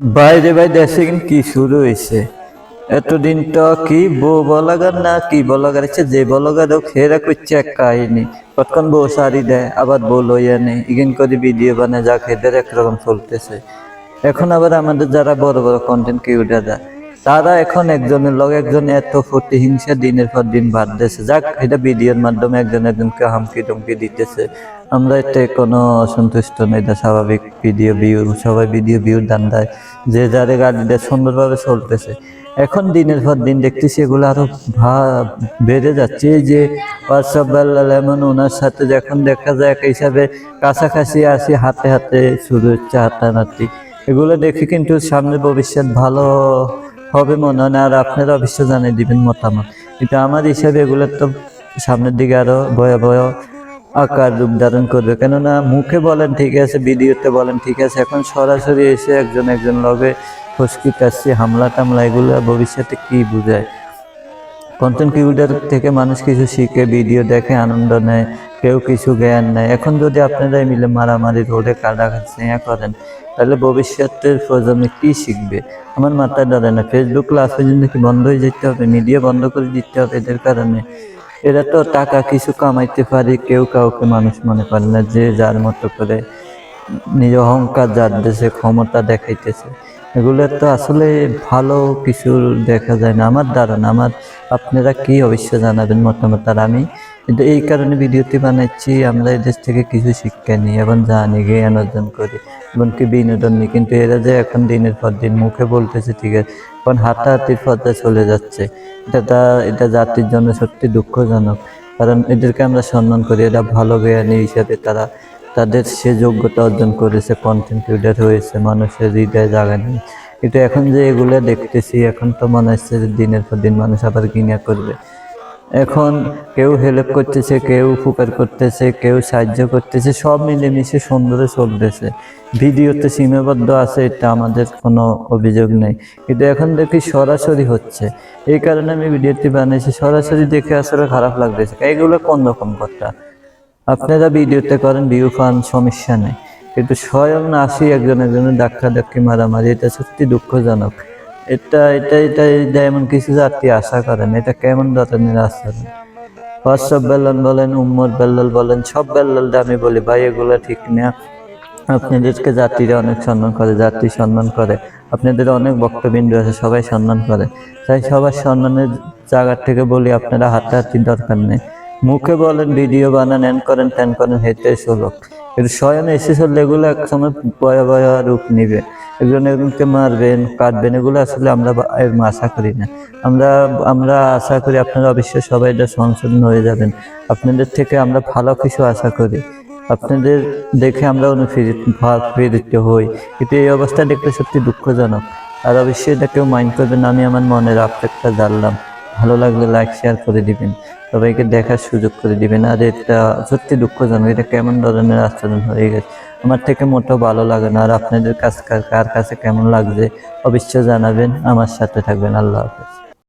বাইরে দেশে কিন্তু কি শুরু হয়েছে। এতদিন তো কি বউ বলাগার না কি বলাগার আছে, যে বলাগার ও খেরা করছে এক কাহিনী। কতক্ষণ বউ সারি দেয়, আবার বউ লইয়া নেই ইগিন করে ভিডিও বানায় যা খেদের একরকম চলতেছে। এখন আবার আমাদের যারা বড় বড় কন্টেন্ট ক্রিয়েটাররা তারা এখন একজনের লগে একজন এত প্রতিহিংসা দিনের পর দিন বাড়তেছে। যাক, এটা ভিডিওর মাধ্যমে একজন একজনকে হামকি টমকি দিতেছে। আমরা এতে কোনো অসন্তুষ্ট নেই, এটা স্বাভাবিক ভিডিও ভিউ, সবাই ভিডিও ভিউ দান দেয়। যে যারে গাড়ি দেয় সুন্দরভাবে চলতেছে। এখন দিনের পর দিন দেখতেছি এগুলো আরও ভা- বেড়ে যাচ্ছে। এই যে এমন ওনার সাথে যখন দেখা যায়, এক হিসাবে কাছাকাছি আসি, হাতে হাতে শুরু হচ্ছে হাতানাতি এগুলো দেখে কিন্তু সামনের ভবিষ্যৎ ভালো হবে মনে হয় না। আর আপনারা অবশ্যই জানিয়ে দিবেন মতামত। কিন্তু আমার হিসাবে এগুলোর তো সামনের দিকে আরও ভয়াবহ আকার রূপ ধারণ করবে। কেননা মুখে বলেন, ঠিক আছে, ভিডিওতে বলেন, ঠিক আছে, এখন সরাসরি এসে একজন একজন লগে ফসকি কাশি, হামলা, টামলা, এগুলো ভবিষ্যতে কি বোঝায়? কন্টেন্ট ক্রিয়েটার থেকে মানুষ কিছু শিখে, ভিডিও দেখে, আনন্দ নেয়, কেউ কিছু জ্ঞান নেয়। এখন যদি আপনারাই মিলে মারামারি, রোডে কাটাকাটি করেন, তাহলে ভবিষ্যতের প্রজন্মে কি শিখবে? আমার মাথায় ধরে না। ফেসবুক ক্লাস পর্যন্ত কি বন্ধ হয়ে যেতে হবে? মিডিয়া বন্ধ করে দিতে হবে? এদের কারণে এরা তো টাকা কিছু কামাইতে পারে, কেউ কাউকে মানুষ মনে করে না, যে যার মতো করে নিজ অহংকার, যার দেশে ক্ষমতা দেখাইতেছে। এগুলো তো আসলে ভালো কিছু দেখা যায় না। আমার ধারণা, আমার আপনারা কি অবশ্য জানাবেন মতামত? আর আমি কিন্তু এই কারণে ভিডিওটি বানাচ্ছি। আমরা এদেশ থেকে কিছু শিক্ষা নিই এবং জানি, জ্ঞান অর্জন করি। এমনকি বিনোদন নিই। কিন্তু এরা যে এখন দিনের পর দিন মুখে বলতেছে, ঠিক আছে, এখন হাতাহাতির পর্যায়ে চলে যাচ্ছে। এটা তা- এটা জাতির জন্য সত্যি দুঃখজনক। কারণ এদেরকে আমরা সম্মান করি। এরা ভালো জ্ঞানী হিসাবে তারা, তাদের সে যোগ্যতা অর্জন করেছে কন্টেন্ট ক্রিয়েটার হয়েছে, মানুষের হৃদয় জায়গা নেই। কিন্তু এখন যে এগুলো দেখতেছি, এখন তো মনে হচ্ছে দিনের পর দিন মানুষ আবার ঘৃণা করবে। এখন কেউ হেল্প করতেছে, কেউ উপকার করতেছে, কেউ সাহায্য করতেছে, সব মিলেমিশে সুন্দরে চলতেছে। ভিডিওতে সীমাবদ্ধ আছে, এটা আমাদের কোনো অভিযোগ নেই। কিন্তু এখন দেখি সরাসরি হচ্ছে। এই কারণে আমি ভিডিওটি বানিয়েছি, সরাসরি দেখে আসলে খারাপ লাগতেছে। এগুলো কোন রকম কথা? আপনারা ভিডিওতে করেন ভিউ পান, সমস্যা নেই। কিন্তু স্বয়ং না আসি একজন একজনের ধাক্কা ধাক্কি মারামারি, এটা সত্যি দুঃখজনক। এটা এটা এটা এটা এমন কিছু জাতি আশা করেন, এটা কেমন ধরনের আচরণ হোয়াটসঅ্যাপ বেল্লাল বলেন, উম্মর বেল্লাল বলেন, সব বেল্লালটা আমি বলি, ভাই, এগুলো ঠিক না। আপনাদেরকে জাতিরা অনেক সম্মান করে, জাতি সম্মান করে। আপনাদের অনেক বক্তবিন্দু আছে, সবাই সম্মান করে। তাই সবার সম্মানের জায়গার থেকে বলি, আপনারা হাতে হাতাহাতির দরকার নেই। মুখে বলেন, ভিডিও বানান এন করেন ত্যান করেন, হেঁটে চলক। কিন্তু স্বয়ং এসে চললে এগুলো এক সময় রূপ নিবে। একজনকে মারবেন কাটবেন এগুলো আসলে আমরা আশা করি না। আমরা আমরা আশা করি আপনারা অবশ্যই সবাই এটা সংশোধন হয়ে যাবেন। আপনাদের থেকে আমরা ভালো কিছু আশা করি। আপনাদের দেখে আমরা অনুপ্রেরিত প্রেরিত হই। কিন্তু এই অবস্থা দেখতে সত্যি দুঃখজনক। আর অবশ্যই এটা কেউ মাইন্ড করবেন আমি আমার মনের আপডেটটা জানলাম। ভালো লাগলে লাইক শেয়ার করে দিবেন। সবাইকে দেখার সুযোগ করে দিবেন। আর এটা সত্যি দুঃখজনক, এটা কেমন ধরনের আচরণ হয়ে গেছে? আমার থেকে মোটেও ভালো লাগে না। আর আপনাদের কাছ, কার কার কাছে কেমন লাগছে অবশ্যই জানাবেন। আমার সাথে থাকবেন। আল্লাহ হাফেজ।